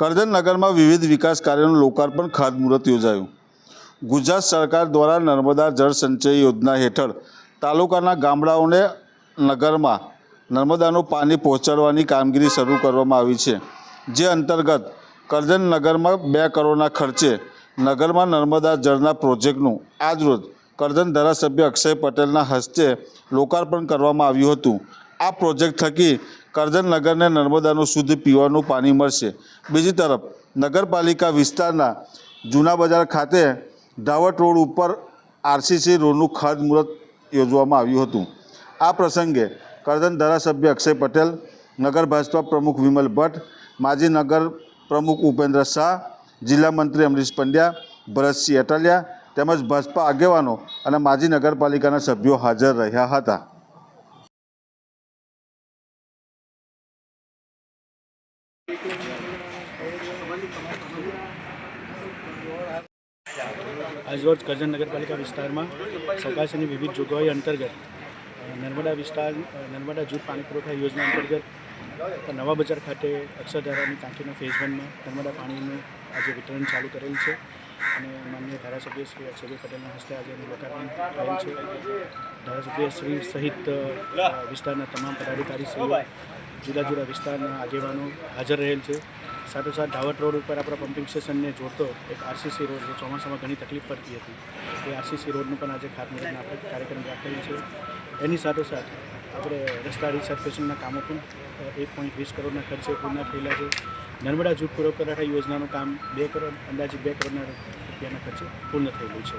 કરજણ નગરમાં વિવિધ વિકાસ કાર્યોનું લોકાર્પણ ખાતમુહૂર્ત યોજાયું. ગુજરાત સરકાર દ્વારા નર્મદા જળ સંચય યોજના હેઠળ તાલુકાના ગામડાઓને નગરમાં નર્મદાનું પાણી પહોંચાડવાની કામગીરી શરૂ કરવામાં આવી છે. જે અંતર્ગત કરજણ નગરમાં બે કરોડના ખર્ચે નગરમાં નર્મદા જળના પ્રોજેક્ટનું આજરોજ કરજણ ધારાસભ્ય અક્ષય પટેલના હસ્તે લોકાર્પણ કરવામાં આવ્યું હતું. આ પ્રોજેક્ટ થકી કરજણ નગરને નર્મદાનું શુદ્ધ પીવાનું પાણી મળશે. બીજી તરફ, નગરપાલિકા વિસ્તારના જૂના બજાર ખાતે ધાવટ રોડ ઉપર આરસીસી રોડનું ખાતમુહૂર્ત યોજવામાં આવ્યું હતું. આ પ્રસંગે કરજણ ધારાસભ્ય અક્ષય પટેલ, નગર ભાજપા પ્રમુખ વિમલ ભટ્ટ, માજી નગર પ્રમુખ ઉપેન્દ્ર શાહ, જિલ્લા મંત્રી અમરીશ પંડ્યા, ભરતસિંહ અટલિયા તેમજ ભાજપા આગેવાનો અને માજી નગરપાલિકાના સભ્યો હાજર રહ્યા હતા. આજરોજ કરજણ નગરપાલિકા વિસ્તારમાં સરકારશ્રીની વિવિધ જોગવાઈ અંતર્ગત નર્મદા વિસ્તાર નર્મદા જૂથ પાણી પુરવઠા યોજના અંતર્ગત નવા બજાર ખાતે અક્ષરધારાની ટાંકીના ફેઝ વનમાં નર્મદા પાણીનું આજે વિતરણ ચાલુ કરેલ છે અને માન્ય ધારાસભ્ય શ્રી અક્ષયભાઈ પટેલના હસ્તે આજે એનું લોકાર્પણ થયેલ છે. ધારાસભ્ય શ્રી સહિત વિસ્તારના તમામ પદાધિકારી પદાધિકારીશ્રીઓ જુદા જુદા વિસ્તારના આગેવાનો હાજર રહેલ છે. સાથોસાથ ધાવટ રોડ ઉપર આપણા પમ્પિંગ સ્ટેશનને જોડતો એક આરસીસી રોડ જે ચોમાસામાં ઘણી તકલીફ પડતી હતી. એ આરસીસી રોડનું પણ આજે ખાતમુહૂર્તના આપણે કાર્યક્રમ રાખેલ છે એની સાથોસાથ આપણે રસ્તા રિસર્ફેશનના કામો પણ એક પોઈન્ટ વીસ કરોડના ખર્ચે પૂર્ણ થયેલા છે. નર્મદા જૂથ પુરવઠા યોજનાનું કામ બે કરોડ, અંદાજે બે કરોડના રૂપિયાના ખર્ચે પૂર્ણ થયેલું છે.